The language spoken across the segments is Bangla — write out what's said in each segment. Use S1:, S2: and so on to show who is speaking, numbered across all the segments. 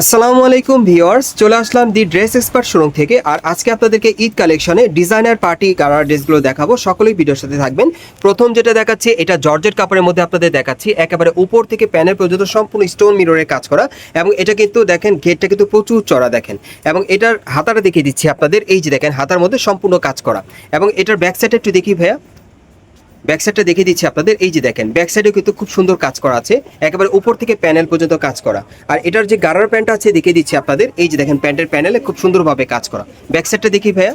S1: আসসালামু আলাইকুম ভিউয়ার্স, চলে আসলাম দি ড্রেস এক্সপার্ট শোরুম থেকে। আর আজকে আপনাদেরকে ঈদ কালেকশনে ডিজাইনার পার্টি কালার ড্রেসগুলো দেখাবো। সকলেই ভিডিওর সাথে থাকবেন। প্রথম যেটা দেখাচ্ছি, এটা জর্জেট কাপড়ের মধ্যে আপনাদের দেখাচ্ছি। একেবারে উপর থেকে প্যানের পর্যন্ত সম্পূর্ণ স্টোন মিররের কাজ করা। এবং এটা কিন্তু দেখেন, গেটটা কিন্তু প্রচুর চড়া দেখেন। এবং এটার হাতাটা দেখিয়ে দিচ্ছি আপনাদের। এই যে দেখেন, হাতার মধ্যে সম্পূর্ণ কাজ করা। এবং এটার ব্যাক সাইডটা একটু দেখি ভাইয়া। ব্যাক দেখিয়ে দিচ্ছি আপনাদের। এই যে দেখেন ব্যাক সাইডেও কিন্তু খুব সুন্দর কাজ করা আছে। একেবারে উপর থেকে প্যানেল পর্যন্ত কাজ করা। আর এটার যে গারার প্যান্ট আছে, দেখিয়ে দিচ্ছি আপনাদের। এই যে দেখেন, প্যান্টের প্যানেলে খুব সুন্দরভাবে কাজ করা। ব্যাক সাইডটা দেখি ভাইয়া।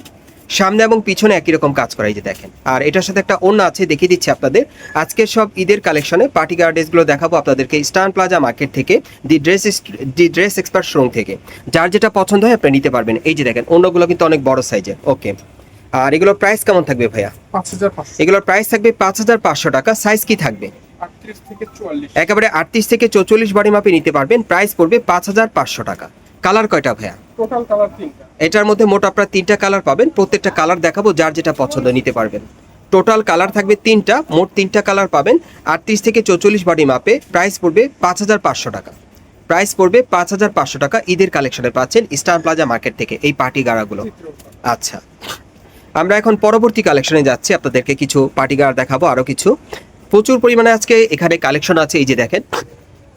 S1: সামনে এবং পিছনে একই রকম কাজ করা, এই যে দেখেন। আর এটার সাথে একটা অন্য আছে, দেখিয়ে দিচ্ছি আপনাদের। আজকের সব ঈদের কালেকশনে পার্টি গার্ডেসগুলো দেখাবো আপনাদেরকে। স্টান প্লাজা মার্কেট থেকে, the dress the dress expert showroom থেকে। যার যেটা পছন্দ হয় আপনি নিতে পারবেন। এই যে দেখেন অন্যগুলো কিন্তু অনেক বড় সাইজের। ওকে। আর এগুলোর প্রাইস কেমন থাকবে ভাইয়া? এগুলোর প্রাইস থাকবে পাঁচ হাজার পাঁচশো টাকা। সাইজ কি থাকবে? একেবারে আটত্রিশ থেকে চৌচল্লিশ বাড়ি মাপে নিতে পারবেন। প্রাইস পড়বে পাঁচ হাজার পাঁচশো টাকা। কালার কয়টা ভাইয়া?
S2: টোটাল কালার তিনটা।
S1: এটার মধ্যে মোট আপনার তিনটা কালার পাবেন। প্রত্যেকটা কালার দেখাবো যার যেটা পছন্দ নিতে পারবেন। টোটাল কালার থাকবে তিনটা মোট তিনটা কালার পাবেন। আটত্রিশ থেকে চৌচল্লিশ বাড়ি মাপে প্রাইস পড়বে পাঁচ হাজার পাঁচশো টাকা। প্রাইস পড়বে পাঁচ হাজার পাঁচশো টাকা। ঈদের কালেকশনে পাচ্ছেন স্টার প্লাজা মার্কেট থেকে এই পার্টি গাড়াগুলো। আচ্ছা। আমরা এখন পরবর্তী কালেকশনে যাচ্ছি। আপনাদেরকে কিছু পার্টিগার দেখাবো আরও কিছু। প্রচুর পরিমাণে আজকে এখানে কালেকশন আছে, এই যে দেখেন।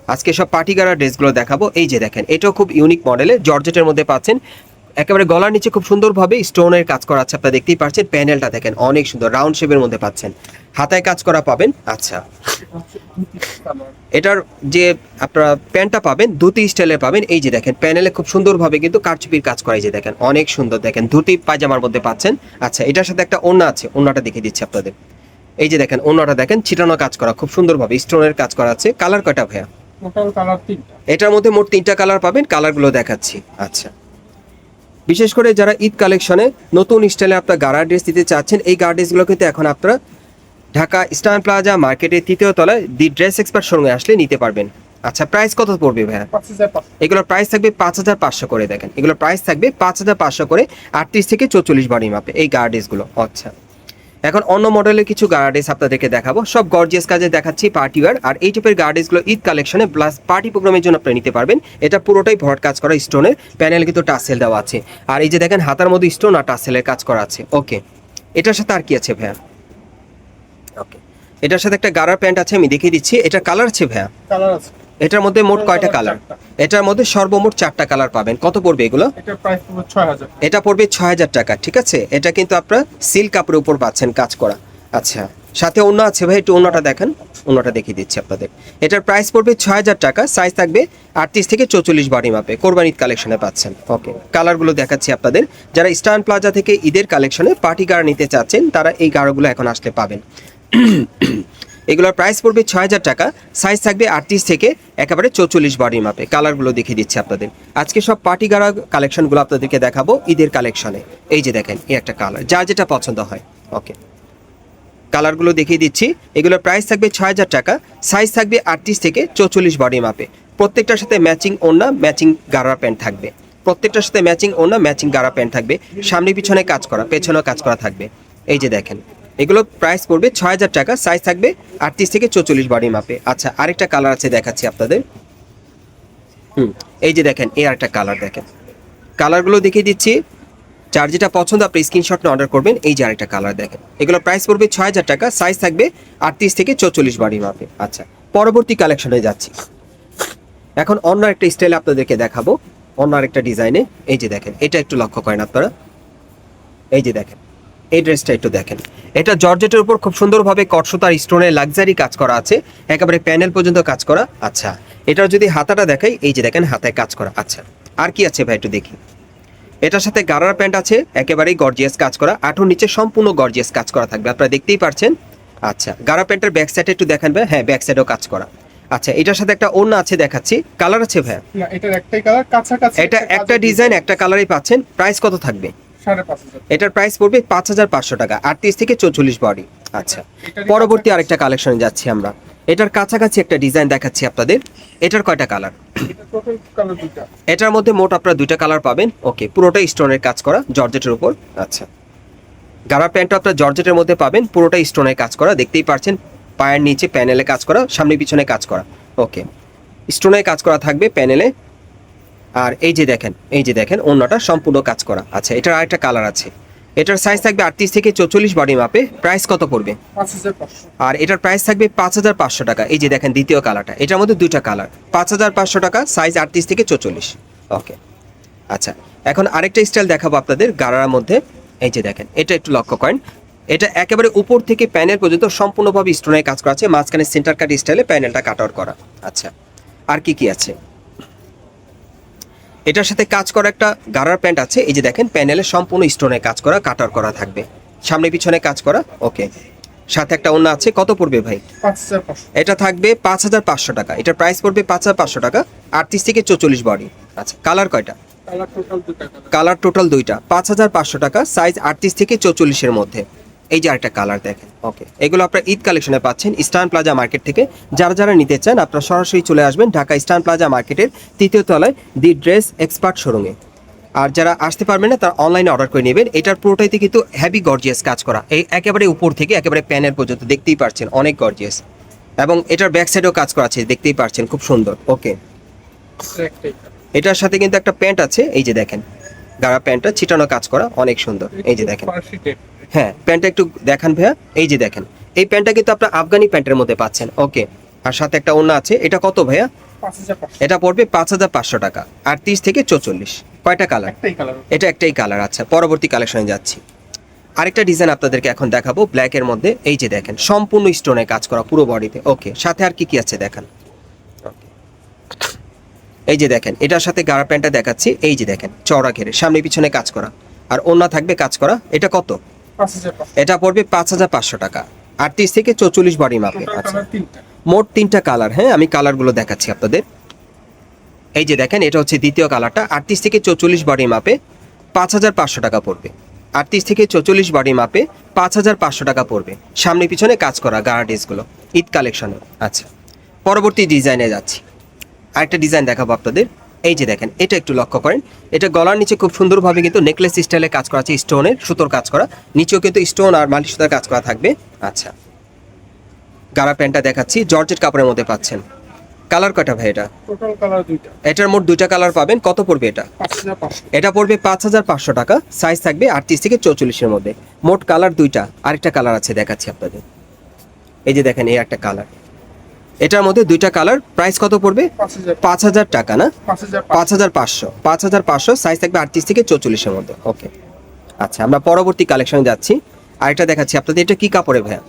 S1: আজকে সব পার্টিগারা ড্রেসগুলো দেখাবো। এই যে দেখেন, এটাও খুব ইউনিক মডেলের জর্জেটের মধ্যে পাচ্ছেন একেবারে গলার নিচে খুব সুন্দরভাবে স্টোনের কাজ করা আছে আপনারা দেখতেই পাচ্ছেন। প্যানেলটা দেখেন অনেক সুন্দর রাউন্ড শেপের মধ্যে পাচ্ছেন। হাতায় কাজ করা পাবেন আচ্ছা। এটার যে আপনারা প্যান্টটা পাবেন ধুতি স্টাইলের পাবেন এই যে দেখেন প্যানেলে খুব সুন্দরভাবে কিন্তু কারচুপির কাজ করা এই যে দেখেন অনেক সুন্দর দেখেন ধুতি পায়জামার মধ্যে পাচ্ছেন। আচ্ছা এটার সাথে একটা ওন্না আছে ওন্নাটা দেখিয়ে দিচ্ছি আপনাদের। এই যে দেখেন ওন্নাটা দেখেন ছিটানো কাজ করা খুব সুন্দরভাবে স্টোনের কাজ করা আছে। কালার কয়টা ভাইয়া?
S2: কালার
S1: এটার মধ্যে মোট তিনটা কালার পাবেন কালারগুলো দেখাচ্ছি আচ্ছা। বিশেষ করে যারা ঈদ কালেকশনে নতুন স্টাইলে আপনার গাড়া ড্রেস দিতে চাচ্ছেন, এই গাড়া ড্রেসগুলো কিন্তু এখন আপনারা ঢাকা স্টার প্লাজা মার্কেটের তৃতীয় তলায় দি ড্রেস এক্সপার্ট সঙ্গে আসলে নিতে পারবেন। আচ্ছা প্রাইস কত পড়বে ভাইয়া? এগুলোর প্রাইস থাকবে পাঁচ হাজার পাঁচশো করে দেখেন। এগুলোর প্রাইস থাকবে পাঁচ হাজার পাঁচশো করে আটত্রিশ থেকে চৌচল্লিশ বাড়ি মাপে এই গার্ডেসগুলো আচ্ছা। এখন অন্য মডেলের কিছু গার্ডেস আপনাদেরকে দেখাবো। সব গর্জিয়াস কাজে দেখাচ্ছি পার্টি ওয়ার আর এই টাইপের গার্ডেসগুলো ঈদ কালেকশনে প্লাস পার্টি প্রোগ্রামের জন্য আপনি নিতে পারবেন। এটা পুরোটাই ভরাট কাজ করা স্টোনের প্যানেল কিন্তু টাসেল দেওয়া আছে। আর এই যে দেখেন, হাতার মধ্যে স্টোন আর টাসেলের কাজ করা আছে। ওকে এটার সাথে আর কি আছে ভাইয়া? ওকে এটার সাথে একটা গারার প্যান্ট আছে, আমি দেখিয়ে দিচ্ছি। এটা কালার আছে ভাইয়া?
S2: কালার আছে।
S1: এটার মধ্যে মোট কয়টা কালার? এটার মধ্যে সর্বমোট চারটা কালার পাবেন। কত পড়বে এগুলো? এটা পড়বে ছয় হাজার টাকা ঠিক আছে? এটা কিন্তু আপনার সিল্ক কাপড়ের উপর পাচ্ছেন কাজ করা। আচ্ছা সাথে অন্য আছে ভাই একটু অন্যটা দেখেন। অন্যটা দেখিয়ে দিচ্ছি আপনাদের। এটার প্রাইস পড়বে ছয় হাজার টাকা সাইজ থাকবে আটত্রিশ থেকে চৌচল্লিশ বাড়ি মাপে কোরবানির কালেকশনে পাচ্ছেন। ওকে কালারগুলো দেখাচ্ছি আপনাদের। যারা স্টান প্লাজা থেকে ঈদের কালেকশনে পার্টি গাড় নিতে চাচ্ছেন তারা এই গাড়োগুলো এখন আসলে পাবেন। এগুলোর প্রাইস পড়বে ছয় হাজার টাকা সাইজ থাকবে আটত্রিশ থেকে একেবারে চৌচল্লিশ বাড়ির মাপে কালারগুলো দেখিয়ে দিচ্ছি আপনাদের। আজকে সব পার্টি গাড়া কালেকশনগুলো আপনাদেরকে দেখাবো ঈদের কালেকশনে এই যে দেখেন, এই একটা কালার যা যেটা পছন্দ হয়। ওকে কালারগুলো দেখিয়ে দিচ্ছি। এগুলোর প্রাইস থাকবে ছয় হাজার টাকা সাইজ থাকবে আটত্রিশ থেকে চৌচল্লিশ বডি মাপে প্রত্যেকটার সাথে ম্যাচিং ওড়না ম্যাচিং গাড়া প্যান্ট থাকবে। প্রত্যেকটার সাথে ম্যাচিং ওড়না ম্যাচিং গাড়া প্যান্ট থাকবে। সামনে পিছনে কাজ করা, পেছনেও কাজ করা থাকবে। এই যে দেখেন এগুলো প্রাইস পড়বে ছয় হাজার টাকা সাইজ থাকবে আটত্রিশ থেকে চৌচল্লিশ বডি মাপে আচ্ছা আরেকটা কালার আছে দেখাচ্ছি আপনাদের। হুম, এই যে দেখেন, এই আরেকটা কালার দেখেন। কালারগুলো দেখিয়ে দিচ্ছি। যার যেটা পছন্দ, আপনি স্ক্রিনশট অর্ডার করবেন। এই যে আরেকটা কালার দেখেন। এগুলো প্রাইস পড়বে ছয় হাজার টাকা সাইজ থাকবে আটত্রিশ থেকে চৌচল্লিশ বাড়ি মাপে আচ্ছা পরবর্তী কালেকশনে যাচ্ছি। এখন অন্য একটা স্টাইল আপনাদেরকে দেখাবো। অন্য আরেকটা ডিজাইনে এই যে দেখেন, এটা একটু লক্ষ্য করেন আপনারা। এই যে দেখেন এই ড্রেসটা একটু দেখেন। এটা জর্জেটের উপর খুব সুন্দরভাবে কটসতার স্টোনের লাক্সারি কাজ করা আছে। একেবারে প্যানেল পর্যন্ত কাজ করা। আচ্ছা এটার যদি হাতাটা দেখাই এই যে দেখেন হাতায় কাজ করা। আচ্ছা আর কি আছে ভাই একটু দেখি। এটার সাথে গারার প্যান্ট আছে একেবারেই গর্জিয়াস কাজ করা। আঠুর নিচে সম্পূর্ণ গর্জিয়াস কাজ করা থাকবে আপনারা দেখতেই পারছেন। আচ্ছা গারা প্যান্টের ব্যাক সাইডে একটু দেখান ভাই। হ্যাঁ ব্যাক সাইডেও কাজ করা। আচ্ছা এটার সাথে একটা ওড়না আছে দেখাচ্ছি। কালার আছে ভাই?
S2: না এটার একটাই কালার কাছাকাছি
S1: এটা একটা ডিজাইন। একটা কালারই পাচ্ছেন। প্রাইস কত থাকবে? এটার প্রাইস পড়বে পাঁচ হাজার পাঁচশো টাকা আটত্রিশ থেকে চৌচল্লিশ বডি আচ্ছা পরবর্তী আরেকটা কালেকশনে যাচ্ছি আমরা। এটার কাছাকাছি একটা ডিজাইন দেখাচ্ছি আপনাদের। এটার কয়টা কালার এটার মধ্যে মোট আপনারা দুইটা কালার পাবেন। ওকে পুরোটাই স্টোনের কাজ করা জর্জেটের উপর। আচ্ছা গারা প্যান্টটা আপনার জর্জেটের মধ্যে পাবেন পুরোটাই স্টোনের কাজ করা। দেখতেই পারছেন পায়ের নিচে প্যানেলে কাজ করা সামনে পিছনে কাজ করা। ওকে স্টোনের কাজ করা থাকবে প্যানেলে আর এই যে দেখেন, এই যে দেখেন অন্যটা সম্পূর্ণ কাজ করা। আচ্ছা এটার আরেকটা কালার আছে। এটার সাইজ থাকবে আটত্রিশ থেকে চৌচল্লিশ বডি মাপে প্রাইস কত পড়বে? আর এটার প্রাইস থাকবে পাঁচ হাজার পাঁচশো টাকা। এই যে দেখেন, দ্বিতীয় কালারটা এটার মধ্যে দুইটা কালার পাঁচ হাজার পাঁচশো টাকা সাইজ আটত্রিশ থেকে চৌচল্লিশ। ওকে আচ্ছা এখন আরেকটা স্টাইল দেখাবো আপনাদের গাড়ার মধ্যে। এই যে দেখেন, এটা একটু লক্ষ্য করেন। এটা একেবারে উপর থেকে প্যানেল পর্যন্ত সম্পূর্ণভাবে স্টোনের কাজ করা আছে। মাঝখানে সেন্টার কাট স্টাইলে প্যানেলটা কাট আউট করা। আচ্ছা আর কি কি আছে? এটার সাথে কাজ করা একটা গাড়ার প্যান্ট আছে এই যে দেখেন প্যানেলে সম্পূর্ণ স্টোনে কাজ করা কাটার করা থাকবে। সামনে পিছনে কাজ করা ওকে সাথে একটা অন্য আছে কত পড়বে ভাই? এটা থাকবে পাঁচ হাজার পাঁচশো টাকা। এটার প্রাইস পড়বে পাঁচ হাজার পাঁচশো টাকা আটত্রিশ থেকে চৌচল্লিশ বডি আচ্ছা কালার কয়টা?
S2: Colour total colour
S1: colour total দুইটা পাঁচ হাজার পাঁচশো টাকা সাইজ আটত্রিশ থেকে চৌচল্লিশের মধ্যে। এই যে আরেকটা কালার দেখেন ওকে এগুলো আপনারা ঈদ কালেকশনে পাচ্ছেন ইস্টার্ন প্লাজা মার্কেট থেকে। যারা যারা নিতে চান, আপনারা সরাসরি চলে আসবেন ঢাকা ইস্টার্ন প্লাজা মার্কেটের তৃতীয় তলায় দি ড্রেস এক্সপার্ট শোরুমে আর যারা আসতে পারবেন না, তারা অনলাইনে অর্ডার করে নেবেন। এটার পুরোটাইতে কিন্তু হ্যাভি গর্জিয়াস কাজ করা। এই একেবারে উপর থেকে, একেবারে প্যানের পর্যন্ত দেখতেই পারছেন, অনেক গর্জিয়াস এবং এটার ব্যাক সাইডেও কাজ করা আছে, দেখতেই পারছেন, খুব সুন্দর ওকে এটার সাথে কিন্তু একটা প্যান্ট আছে, এই যে দেখেন। গাড়া প্যান্টটা, ছিটানো কাজ করা, অনেক সুন্দর, এই যে দেখেন। হ্যাঁ প্যান্টটা একটু দেখান ভাইয়া। এই যে দেখেন এই প্যান্টটা কিন্তু আপনার আফগানি প্যান্টের মধ্যে পাচ্ছেন। ওকে আর সাথে একটা অন্য আছে এটা কত ভাইয়া? এটা পড়বে পাঁচ হাজার পাঁচশো টাকা আটত্রিশ থেকে চৌচল্লিশ। কয়টা কালার? এটা একটাই কালার আচ্ছা পরবর্তী কালেকশনে যাচ্ছি। আরেকটা ডিজাইন আপনাদেরকে এখন দেখাবো ব্ল্যাকের মধ্যে। এই যে দেখেন সম্পূর্ণ স্টোনে কাজ করা পুরো বডিতে ওকে সাথে আর কি কি আছে দেখান? এই যে দেখেন এটার সাথে গাড়া প্যান্টটা দেখাচ্ছি। এই যে দেখেন চওড়া ঘেরে সামনে পিছনে কাজ করা। আর অন্য থাকবে কাজ করা এটা কত? এটা পড়বে পাঁচ হাজার পাঁচশো টাকা। আটত্রিশ থেকে চৌচল্লিশ বডি মাপে আচ্ছা। মোট তিনটা কালার হ্যাঁ? আমি কালারগুলো দেখাচ্ছি আপনাদের। এই যে দেখেন এটা হচ্ছে দ্বিতীয় কালারটা আটত্রিশ থেকে চৌচল্লিশ বডি মাপে পাঁচ হাজার পাঁচশো টাকা পড়বে। আটত্রিশ থেকে চৌচল্লিশ বডি মাপে পাঁচ হাজার পাঁচশো টাকা পড়বে। সামনে পিছনে কাজ করা গার্ডিসগুলো ঈদ কালেকশনে আচ্ছা। পরবর্তী ডিজাইনে যাচ্ছি। আরেকটা ডিজাইন দেখাবো আপনাদের। এই যে দেখেন এটা একটু লক্ষ্য করেন। এটা গলার নিচে খুব সুন্দরভাবে কিন্তু নেকলেস স্টাইলে কাজ করা আছে স্টোনের সুতোর কাজ করা। নিচেও কিন্তু স্টোন আর মাল্টি সুতার কাজ করা থাকবে। আচ্ছা। গাড়া প্যান্টটা দেখাচ্ছি জর্জেট কাপড়ের মধ্যে পাচ্ছেন। কালার কয়টা ভাই এটা? এটার মোট দুইটা কালার পাবেন কত পড়বে এটা? এটা পড়বে পাঁচ হাজার পাঁচশো টাকা সাইজ থাকবে আটত্রিশ থেকে চৌচল্লিশের মধ্যে। মোট কালার দুইটা আরেকটা কালার আছে দেখাচ্ছি আপনাদের। এই যে দেখেন এই একটা কালার এটার মধ্যে দুইটা কালার প্রাইস কত পড়বে?
S2: পাঁচ হাজার।
S1: টাকা না?
S2: পাঁচ হাজার
S1: পাঁচশো। পাঁচ হাজার পাঁচশো। সাইজ থাকবে আটত্রিশ থেকে চৌচল্লিশের মধ্যে। ওকে আচ্ছা আমরা পরবর্তী কালেকশনে যাচ্ছি। আরেকটা দেখাচ্ছি আপনাদের এটা কি কাপড়ে ভাইয়া?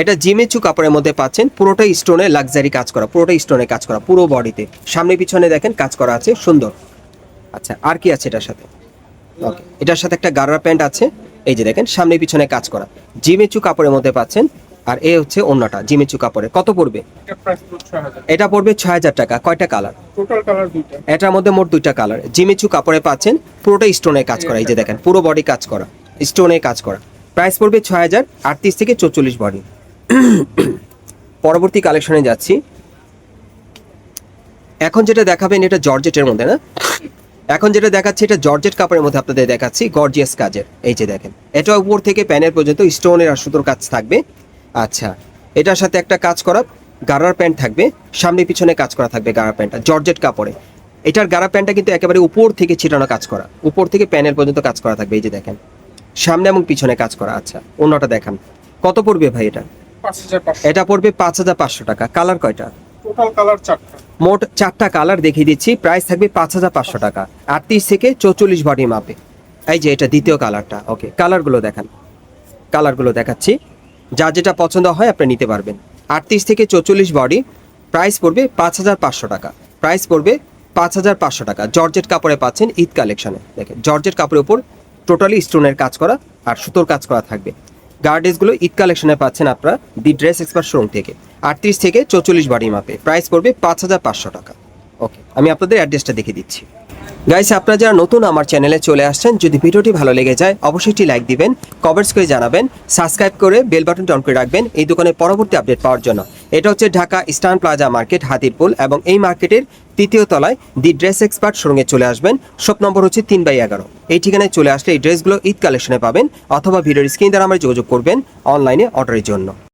S1: এটা জিমেচু কাপড়ের মধ্যে পাচ্ছেন পুরোটাই স্টোনে লাক্সারি কাজ করা পুরোটাই স্টোনে কাজ করা পুরো বডিতে সামনে পিছনে দেখেন কাজ করা আছে সুন্দর। আচ্ছা আর কি আছে এটার সাথে? ওকে এটার সাথে একটা গাড়া প্যান্ট আছে। এই যে দেখেন সামনে পিছনে কাজ করা। জিমেচু কাপড়ের মধ্যে পাচ্ছেন আর এ হচ্ছে অন্যটা জিমেচু কাপড়ে কত পড়বে?
S2: এটা পড়বে ছয় হাজার
S1: টাকা। কয়টা কালার
S2: কালার
S1: এটার মধ্যে মোট দুইটা কালার জিমেচু কাপড়ে পাচ্ছেন পুরোটা স্টোনে কাজ করা। এই যে দেখেন পুরো বডি কাজ করা। স্টোনে কাজ করা। প্রাইস পড়বে ছয় হাজার আটত্রিশ থেকে চৌচল্লিশ বডি পরবর্তী কালেকশনে যাচ্ছি। এখন যেটা দেখাবেন এটা জর্জেটের মধ্যে না? এখন যেটা দেখাচ্ছি এটা জর্জেট কাপড়ের মধ্যে আপনাদের দেখাচ্ছি গর্জিয়াস কাজের। এই যে দেখেন এটা উপর থেকে প্যানের পর্যন্ত স্টোনের আর সুতোর কাজ থাকবে। আচ্ছা এটার সাথে একটা কাজ করা গারার প্যান্ট থাকবে সামনে পিছনে কাজ করা থাকবে গারা প্যান্টটা জর্জেট কাপড়ে। এটার গারা প্যান্টটা কিন্তু একেবারে উপর থেকে ছিটানো কাজ করা উপর থেকে প্যানেল পর্যন্ত কাজ করা থাকবে এই যে দেখেন। সামনে এবং পিছনে কাজ করা আচ্ছা অন্যটা দেখান। কত পড়বে ভাই এটা? এটা পড়বে পাঁচ হাজার পাঁচশো টাকা কালার কয়টা?
S2: টোটাল কালার চারটা।
S1: মোট চারটা কালার দেখিয়ে দিচ্ছি প্রাইস থাকবে পাঁচ হাজার পাঁচশো টাকা আটত্রিশ থেকে চৌচল্লিশ বডি মাপে এই যে এটা দ্বিতীয় কালারটা ওকে কালারগুলো দেখান। কালারগুলো দেখাচ্ছি। যা যেটা পছন্দ হয় আপনি নিতে পারবেন। আটত্রিশ থেকে চৌচল্লিশ বডি প্রাইস পড়বে পাঁচ হাজার পাঁচশো টাকা। প্রাইস পড়বে পাঁচ হাজার পাঁচশো টাকা। জর্জেট কাপড়ে পাচ্ছেন ঈদ কালেকশনে। দেখেন, জর্জেট কাপড়ের উপর টোটালি স্টোনের কাজ করা আর সুতোর কাজ করা থাকবে। গার্ডেসগুলো ঈদ কালেকশনে পাচ্ছেন আপনারা দি ড্রেস এক্সপার্ট শোরুম থেকে। আটত্রিশ থেকে চৌচল্লিশ বডি মাপে। প্রাইস পড়বে পাঁচ হাজার পাঁচশো টাকা। ওকে আমি আপনাদের অ্যাড্রেসটা দেখিয়ে দিচ্ছি। গাইস আপনারা যারা নতুন আমার চ্যানেলে চলে আসছেন, যদি ভিডিওটি ভালো লেগে যায়, অবশ্যই একটি লাইক দিবেন কমেন্টস করে জানাবেন সাবস্ক্রাইব করে বেল বাটনটি অন করে রাখবেন এই দোকানের পরবর্তী আপডেট পাওয়ার জন্য। এটা হচ্ছে Dhaka eastern plaza market Hatirpool, এবং এই মার্কেটের তৃতীয় তলায় দি ড্রেস এক্সপার্ট শোরুমে চলে আসবেন। শপ নম্বর হচ্ছে তিন বাই এগারো। এই ঠিকানায় চলে আসলে এই ড্রেসগুলো ঈদ কালেকশনে পাবেন, অথবা ভিডিওর স্ক্রিন দ্বারা আমরা যোগাযোগ করবেন অনলাইনে অর্ডারের জন্য।